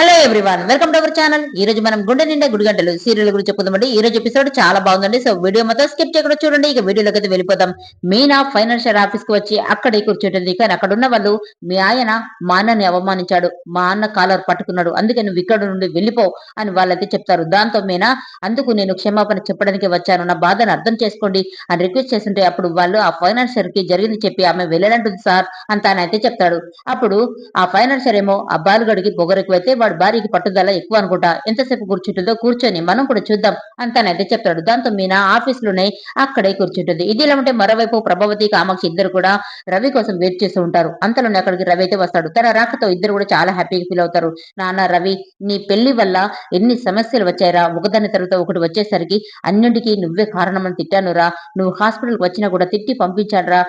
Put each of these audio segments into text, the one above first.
Hello everyone welcome to our channel ఈ రోజు మనం గుండె నిండా గుడిగంటలు సీరియల్ గురించి చెప్పుకుందామండి. ఈ రోజు ఎపిసోడ్ చాలా బాగుందండి. సో వీడియో మొత్తం స్కిప్ చేయకుండా చూడండి. ఇక వీడియోలోకి అయితే వెళ్ళిపోదాం. మీనా ఫైనాన్షియల్ ఆఫీస్కి వచ్చి అక్కడే కూర్చుంటుంది కానీ అక్కడ ఉన్న వాళ్ళు మీ ఆయన మా అన్నని అవమానించాడు. మా అన్న కాలర్ పట్టుకున్నాడు. అందుకే నువ్వు ఇక్కడ నుండి వెళ్ళిపో అని వాళ్ళైతే చెప్తారు. దాంతో మీనా అందుకు నేను క్షమాపణ చెప్పడానికి వచ్చాను. నా బాధను అర్థం చేసుకోండి అని రిక్వెస్ట్ చేస్తుంటే అప్పుడు వాళ్ళు ఆ ఫైనాన్షియర్కి జరిగింది చెప్పి ఆమె వెళ్ళాలంటుంది సార్ అంత అని అయితే చెప్తాడు. అప్పుడు ఆ ఫైనాన్షియర్ ఏమో ఆ బాలుగడికి అయితే వాడు భార్యకి పట్టుదల ఎక్కువ అనుకుంటా. ఎంతసేపు కూర్చుంటుందో కూర్చొని మనం కూడా చూద్దాం అంతానైతే చెప్తాడు దాంతో మీనా ఆఫీస్లోనే అక్కడే కూర్చుంటుంది. ఇది ఇలా ఉంటే మరోవైపు ప్రభావతి కామాక్షి ఇద్దరు కూడా రవి కోసం వెయిట్ చేస్తూ ఉంటారు. అంతలోనే అక్కడికి రవి అయితే వస్తాడు. తన రాకతో ఇద్దరు కూడా చాలా హ్యాపీగా ఫీల్ అవుతారు. నాన్న రవి నీ పెళ్ళి వల్ల ఎన్ని సమస్యలు వచ్చాయరా? ఒకదాని తర్వాత ఒకటి వచ్చేసరికి అన్నింటికి నువ్వే కారణమని తిట్టానురా. నువ్వు హాస్పిటల్కి వచ్చినా కూడా తిట్టి పంపించాడురా.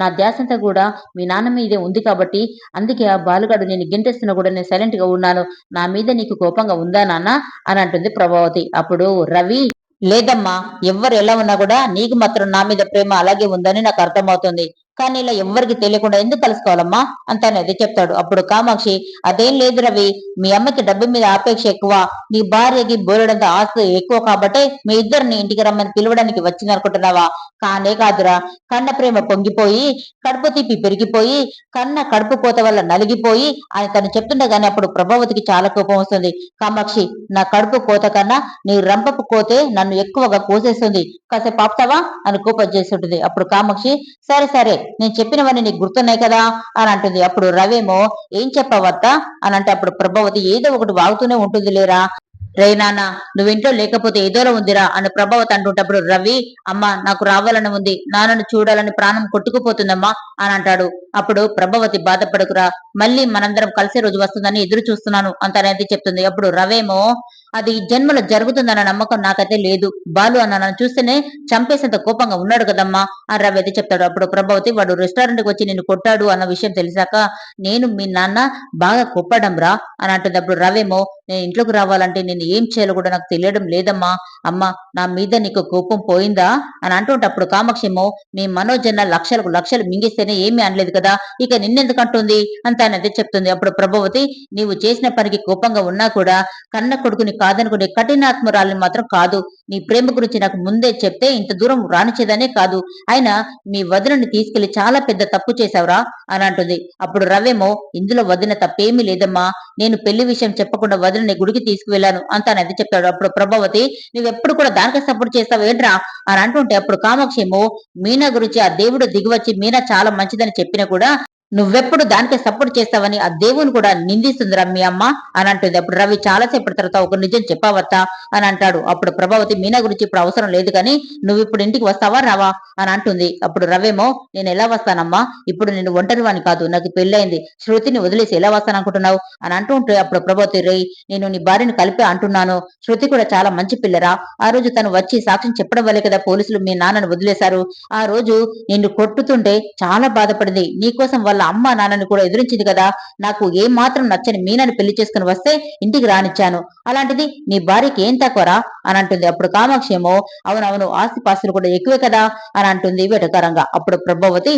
నా ధ్యాసంతా కూడా మీ నాన్న మీదే ఉంది కాబట్టి అందుకే ఆ బాలుగాడు నేను గింటేస్తున్నా కూడా నేను సైలెంట్గా ఉన్నాను. నా మీద నీకు కోపంగా ఉందా నాన్న? అని అంటుంది ప్రభావతి. అప్పుడు రవి లేదమ్మా. ఎవ్వరు ఎలా ఉన్నా కూడా నీకు మాత్రం నా మీద ప్రేమ అలాగే ఉందని నాకు అర్థమవుతుంది. కానీ ఇలా ఎవ్వరికి తెలియకుండా ఎందుకు కలుసుకోవాలమ్మా? అంతనేది చెప్తాడు. అప్పుడు కామాక్షి అదేం లేదు రవి మీ అమ్మకి డబ్బు మీద ఆపేక్ష ఎక్కువ. నీ భార్యకి బోలెడంత ఆస్తి ఎక్కువ కాబట్టి మీ ఇద్దరిని ఇంటికి రమ్మని పిలవడానికి వచ్చిందనుకుంటున్నావా కానే కాదురా. కన్న ప్రేమ పొంగిపోయి కడుపు తీపి పెరిగిపోయి కన్న కడుపు కోత వల్ల నలిగిపోయి అని తను చెప్తుండగానే అప్పుడు ప్రభావతికి చాలా కోపం వస్తుంది. కామాక్షి నా కడుపు కోత కన్నా నీ రంపపు కోతే నన్ను ఎక్కువగా కోసేస్తుంది. కాసేపు ఆపుతావా? అని కోపం చేస్తుంటుంది. అప్పుడు కామాక్షి సరే సరే. నేను చెప్పినవన్నీ నీకు గుర్తున్నాయి కదా? అని అంటుంది. అప్పుడు రవేమో ఏం చెప్పవత్తా? అని అంటే అప్పుడు ప్రభావతి ఏదో ఒకటి వాగుతూనే ఉంటుంది లేరా? రే నాన్న నువ్వు ఇంట్లో లేకపోతే ఏదోలా ఉందిరా? అని ప్రభావతి అంటుంటప్పుడు రవి అమ్మ నాకు రావాలని ఉంది. నాన్నను చూడాలని ప్రాణం కొట్టుకుపోతుందమ్మా అని అంటాడు. అప్పుడు ప్రభావతి బాధపడకురా. మళ్ళీ మనందరం కలిసే రోజు వస్తుందని ఎదురు చూస్తున్నాను అంతనేది చెప్తుంది. అప్పుడు రవేమో అది జన్మలో జరుగుతుందన్న నమ్మకం నాకైతే లేదు. బాలు అన్న నన్ను చూస్తేనే చంపేసేంత కోపంగా ఉన్నాడు కదమ్మా అని రవి అయితే చెప్తాడు. అప్పుడు ప్రభావతి వాడు రెస్టారెంట్కి వచ్చి నిన్ను కొట్టాడు అన్న విషయం తెలిసాక నేను మీ నాన్న బాగా కొప్పడం రా అని అంటుంది. అప్పుడు రవేమో నేను ఇంట్లోకి రావాలంటే నేను ఏం చేయాలో కూడా నాకు తెలియడం లేదమ్మా. అమ్మ నా మీద నీకు కోపం పోయిందా? అని అంటుంటే అప్పుడు కామాక్షేమో మీ మనోజన్న లక్షలకు లక్షలు మింగిస్తేనే ఏమీ అనలేదు కదా? ఇక నిన్నెందుకు అంటుంది? అంత అనేది చెప్తుంది. అప్పుడు ప్రభావతి నీవు చేసిన పనికి కోపంగా ఉన్నా కూడా కన్న కొడుకుని కాదనుకునే కఠినాత్మరాలని మాత్రం కాదు. నీ ప్రేమ గురించి నాకు ముందే చెప్తే ఇంత దూరం రానిచేదనే కాదు. అయినా మీ వదినని తీసుకెళ్ళి చాలా పెద్ద తప్పు చేశావురా అని అంటుంది. అప్పుడు రవేమో ఇందులో వదిన తప్పేమీ లేదమ్మా. నేను పెళ్ళి విషయం చెప్పకుండా వదినని గుడికి తీసుకువెళ్ళాను అంతా అనేది చెప్తాడు. అప్పుడు ప్రభావతి నువ్వెప్పుడు కూడా దానికి సపోర్ట్ చేస్తావు ఏంట్రా అని అంటుంటే అప్పుడు కామాక్షేమో మీనా గురించి ఆ దేవుడు దిగివచ్చి మీనా చాలా మంచిదని చెప్పినా కూడా నువ్వెప్పుడు దానికి సపోర్ట్ చేస్తావని ఆ దేవుని కూడా నిందిస్తుందిరా మీ అమ్మ అని అంటుంది. అప్పుడు రవి చాలాసేపటి తర్వాత ఒక నిజం చెప్పావత్తా అని అంటాడు. అప్పుడు ప్రభావతి మీనా గురించి ఇప్పుడు అవసరం లేదు కానీ నువ్వు ఇప్పుడు ఇంటికి వస్తావా? రావా? అని అంటుంది. అప్పుడు రవేమో నేను ఎలా వస్తానమ్మా? ఇప్పుడు నేను ఒంటరివాని కాదు నాకు పెళ్ళైంది శృతిని వదిలేసి ఎలా వస్తాను అనుకుంటున్నావు? అని ఉంటే అప్పుడు ప్రభావతి రే నేను నీ భార్యను కలిపి అంటున్నాను. శృతి కూడా చాలా మంచి పిల్లరా. ఆ రోజు తను వచ్చి సాక్ష్యం చెప్పడం వల్లే కదా పోలీసులు మీ నాన్నను వదిలేశారు. ఆ రోజు నిన్ను కొట్టుతుంటే చాలా బాధపడింది. నీకోసం వాళ్ళ అమ్మ నాన్నని కూడా ఎదురించింది కదా. నాకు ఏ మాత్రం నచ్చని మీనని పెళ్ళి చేసుకుని వస్తే ఇంటికి రానిచ్చాను. అలాంటిది నీ భార్యకి ఏం తక్కువరా? అని అంటుంది. అప్పుడు కామాక్షేమో అవునవును ఆస్తిపాస్తులు కూడా ఎక్కువే కదా అని అంటుంది వెటకరంగా. అప్పుడు ప్రభావతి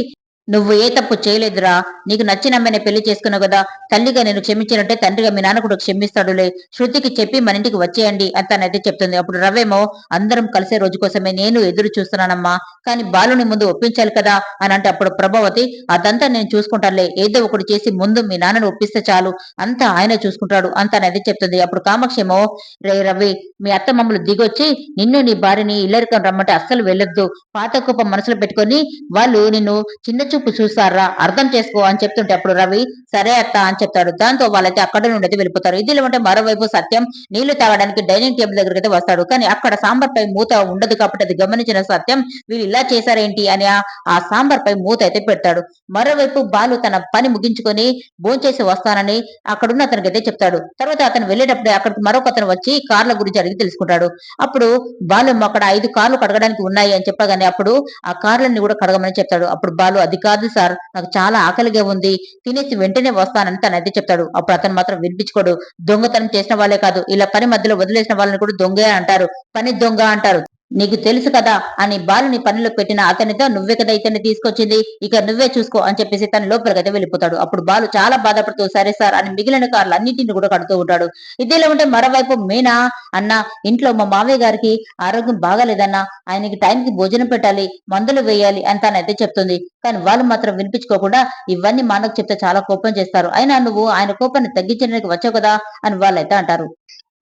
నువ్వు ఏ తప్పు చేయలేదురా. నీకు నచ్చిన అమ్మాయిని పెళ్ళి చేసుకున్నావు కదా. తల్లిగా నేను క్షమించినట్టే తండ్రిగా మీ నాన్న కూడా క్షమిస్తాడులే. శృతికి చెప్పి మన ఇంటికి వచ్చేయండి అంతానైతే చెప్తుంది. అప్పుడు రవేమో అందరం కలిసే రోజు కోసమే నేను ఎదురు చూస్తున్నానమ్మా. కానీ బాలుని ముందు ఒప్పించాలి కదా అని అంటే అప్పుడు ప్రభావతి అదంతా నేను చూసుకుంటానులే. ఏదో ఒకటి చేసి ముందు మీ నాన్నను ఒప్పిస్తే చాలు. అంతా ఆయన చూసుకుంటాడు అంత చెప్తుంది. అప్పుడు కామాక్షేమో రే రవి మీ అత్త మమ్మల్ని దిగొచ్చి నిన్ను నీ భార్యని ఇల్లరికం రమ్మంటే అస్సలు వెళ్ళొద్దు. పాత కుప్ప మనసులో పెట్టుకొని వాళ్ళు నిన్ను చిన్న చూపు చూసారా అర్థం చేసుకో అని చెప్తుంటే అప్పుడు రవి సరే అత్త అని చెప్తాడు. దాంతో వాళ్ళైతే అక్కడ నుండి అయితే వెళ్ళిపోతారు. ఇది ఏమంటే మరోవైపు సత్యం నీళ్ళు తాగడానికి డైనింగ్ టేబుల్ దగ్గరికి అయితే వస్తాడు. కానీ అక్కడ సాంబార్ పై మూత ఉండదు కాబట్టి అది గమనించిన సత్యం వీళ్ళు ఇలా చేశారేంటి? అని ఆ సాంబార్ పై మూత అయితే పెడతాడు. మరోవైపు బాలు తన పని ముగించుకొని భోంచేసి వస్తానని అక్కడున్న అతనికి అయితే చెప్తాడు. తర్వాత అతను వెళ్ళేటప్పుడు అక్కడికి మరొక అతను వచ్చి కార్ల గురించి అడిగి తెలుసుకుంటాడు. అప్పుడు బాలు అక్కడ ఐదు కార్లు కడగడానికి ఉన్నాయి అని చెప్పగానే అప్పుడు ఆ కార్లన్నీ కూడా కడగమని చెప్తాడు. అప్పుడు బాలు అధిక కాదు సార్ నాకు చాలా ఆకలిగా ఉంది. తినేసి వెంటనే వస్తానని తనైతే చెప్తాడు. అప్పుడు అతను మాత్రం వినిపించుకోడు. దొంగతనం చేసిన వాళ్ళే కాదు ఇలా పని మధ్యలో వదిలేసిన వాళ్ళని కూడా దొంగే అంటారు. పని దొంగ అంటారు. నీకు తెలుసు కదా అని బాలుని పనిలో పెట్టిన అతనితో నువ్వే కదా ఇతన్ని తీసుకొచ్చింది. ఇక నువ్వే చూసుకో అని చెప్పేసి తన లోపలికైతే వెళ్ళిపోతాడు. అప్పుడు బాలు చాలా బాధపడుతూ సరే సార్ అని మిగిలిన కార్లు అన్నింటిని కూడా కడుతూ ఉంటాడు. ఇదిలా ఉంటే మరోవైపు మీనా? అన్న ఇంట్లో మా మావయ్య గారికి ఆరోగ్యం బాగాలేదన్నా ఆయనకి టైంకి భోజనం పెట్టాలి మందులు వేయాలి అని తనైతే చెప్తుంది. కానీ వాళ్ళు మాత్రం వినిపించుకోకుండా ఇవన్నీ మానకు చెప్తే చాలా కోపం చేస్తారు. అయినా నువ్వు ఆయన కోపాన్ని తగ్గించడానికి వచ్చావు కదా అని వాళ్ళైతే అంటారు.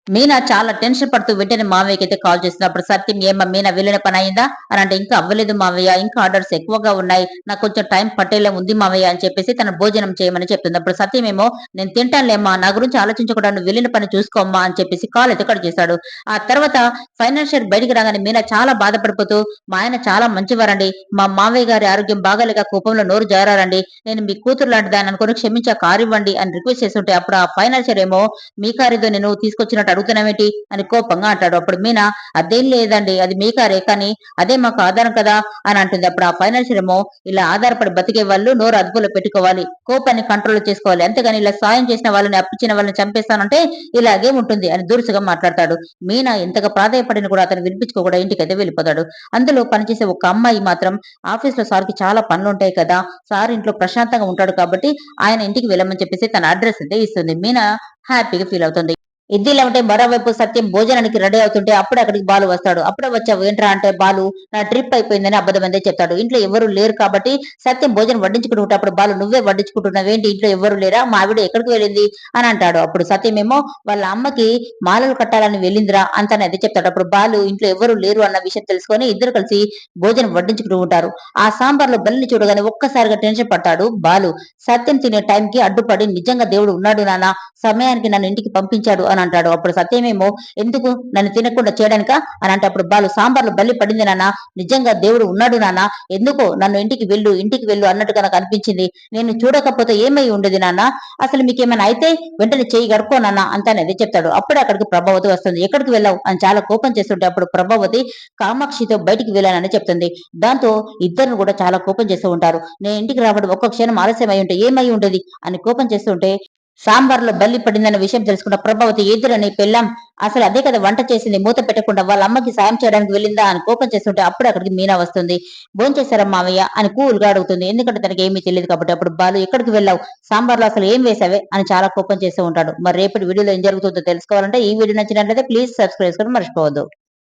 మీనా చాలా టెన్షన్ పడుతూ వెంటనే మావయ్యకి అయితే కాల్ చేసినప్పుడు సత్యం ఏమా మీనా వెళ్ళిన పని అయిందా? అని అంటే ఇంకా అవ్వలేదు మావయ్య. ఇంకా ఆర్డర్స్ ఎక్కువగా ఉన్నాయి. నాకు కొంచెం టైం పట్టేలా ఉంది మావయ్య అని చెప్పేసి తన భోజనం చేయమని చెప్తుంది. అప్పుడు సత్యం ఏమో నేను తింటానులేమ్మా. నా గురించి ఆలోచించకుండా నువ్వు వెళ్ళిన పని చూసుకోమ్మా అని చెప్పేసి కాల్ అయితే కట్ చేశాడు. ఆ తర్వాత ఫైనాన్షియల్ బయటికి రాగానే మీనా చాలా బాధపడిపోతూ మా ఆయన చాలా మంచివారండి. మా మావయ్య గారి ఆరోగ్యం బాగాలేక కోపంలో నోరు జారారండి. నేను మీ కూతురు లాంటి దాన్ని అనుకుని క్షమించే కారు ఇవ్వండి అని రిక్వెస్ట్ చేస్తుంటే అప్పుడు ఆ ఫైనాన్షియర్ ఏమో మీ కారుతో నేను తీసుకొచ్చినట్టు అడుగుతున్నామేంటి అని కోపంగా అంటాడు. అప్పుడు మీనా అదేం లేదండి అది మీ కారే కానీ అదే మాకు ఆధారం కదా? అని అంటుంది. అప్పుడు ఆ ఫైనాన్షియల్ ఏమో ఇలా ఆధారపడి బతికే వాళ్ళు నోరు అదుపులో పెట్టుకోవాలి. కోపాన్ని కంట్రోల్ చేసుకోవాలి. అంతేగాని ఇలా సాయం చేసిన వాళ్ళని అప్పించిన వాళ్ళని చంపేస్తానంటే ఇలాగే ఉంటుంది అని దురుసుగా మాట్లాడతాడు. మీనా ఎంతగా ప్రాధాయపడిన కూడా అతను వినిపించుకోకుండా ఇంటికైతే వెళ్ళిపోతాడు. అందులో పనిచేసే ఒక అమ్మాయి మాత్రం ఆఫీస్లో సార్కి చాలా పనులు ఉంటాయి కదా సార్ ఇంట్లో ప్రశాంతంగా ఉంటాడు కాబట్టి ఆయన ఇంటికి వెళ్ళమని చెప్పేసి తన అడ్రస్ అయితే ఇస్తుంది. మీనా హ్యాపీగా ఫీల్ అవుతుంది. ఇద్దిలా ఉంటే మరోవైపు సత్యం భోజనానికి రెడీ అవుతుంటే అప్పుడు అక్కడికి బాలు వస్తాడు. అప్పుడే వచ్చావు ఏంట్రా అంటే బాలు నా ట్రిప్ అయిపోయిందని అబద్ధమందే చెప్తాడు. ఇంట్లో ఎవరు లేరు కాబట్టి సత్యం భోజనం వడ్డించుకుంటూ అప్పుడు బాలు నువ్వే వడ్డించుకుంటున్నావు ఏంటి ఇంట్లో ఎవరు లేరా? మా ఆవిడ ఎక్కడికి వెళ్ళింది? అని అంటాడు. అప్పుడు సత్యం ఏమో వాళ్ళ అమ్మకి మాలలు కట్టాలని వెళ్ళిందిరా అంత అదే చెప్తాడు. అప్పుడు బాలు ఇంట్లో ఎవరు లేరు అన్న విషయం తెలుసుకొని ఇద్దరు కలిసి భోజనం వడ్డించుకుంటూ ఉంటారు. ఆ సాంబార్లో బల్లిని చూడగానే ఒక్కసారిగా టెన్షన్ పడ్డాడు బాలు. సత్యం తినే టైంకి అడ్డుపడి నిజంగా దేవుడు ఉన్నాడు నాన్న సమయానికి నన్ను ఇంటికి పంపించాడు అని అంటాడు. అప్పుడు సత్యమేమో ఎందుకు? నన్ను తినకుండా చేయడానిక? అని అంటే అప్పుడు బాలు సాంబార్లు బల్లి పడింది నాన్న నిజంగా దేవుడు ఉన్నాడు నాన్న ఎందుకో నన్ను ఇంటికి వెళ్ళు ఇంటికి వెళ్ళు అన్నట్టుగా నాకు అనిపించింది. నేను చూడకపోతే ఏమై ఉండేది నాన్న? అసలు మీకేమైనా అయితే వెంటనే చేయి గడుకో నాన్న అంతానే చెప్తాడు. అప్పుడే అక్కడికి ప్రభావతి వస్తుంది. ఎక్కడికి వెళ్ళావు? అని చాలా కోపం చేస్తుంటే అప్పుడు ప్రభావతి కామాక్షితో బయటికి వెళ్ళానని చెప్తుంది. దాంతో ఇద్దరు కూడా చాలా కోపం చేస్తూ ఉంటారు. నేను ఇంటికి రావడం ఒక్క క్షణం ఆలస్యం అయి ఉంటే ఏమై ఉండేది? అని కోపం చేస్తుంటే సాంబార్లో బల్లి పడిందన్న విషయం తెలుసుకున్న ప్రభావతి ఎదురని పెళ్ళాం? అసలు అదే కదా వంట చేసింది మూత పెట్టకుండా వాళ్ళ అమ్మకి సాయం చేయడానికి వెళ్ళిందా? అని కోపం చేస్తుంటే అప్పుడు అక్కడికి మీనా వస్తుంది. భోంచేశారా మావయ్య? అని కూల్గా అడుగుతుంది. ఎందుకంటే తనకి ఏమీ తెలియదు కాబట్టి అప్పుడు బాలు ఎక్కడికి వెళ్ళావు? సాంబార్లో అసలు ఏం వేసావే అని చాలా కోపం చేస్తూ ఉంటాడు. మరి రేపటి వీడియోలో ఏం జరుగుతుందో తెలుసుకోవాలంటే ఈ వీడియో నచ్చినట్లయితే ప్లీజ్ సబ్స్క్రైబ్ చేసుకొని మర్చిపోవద్దు.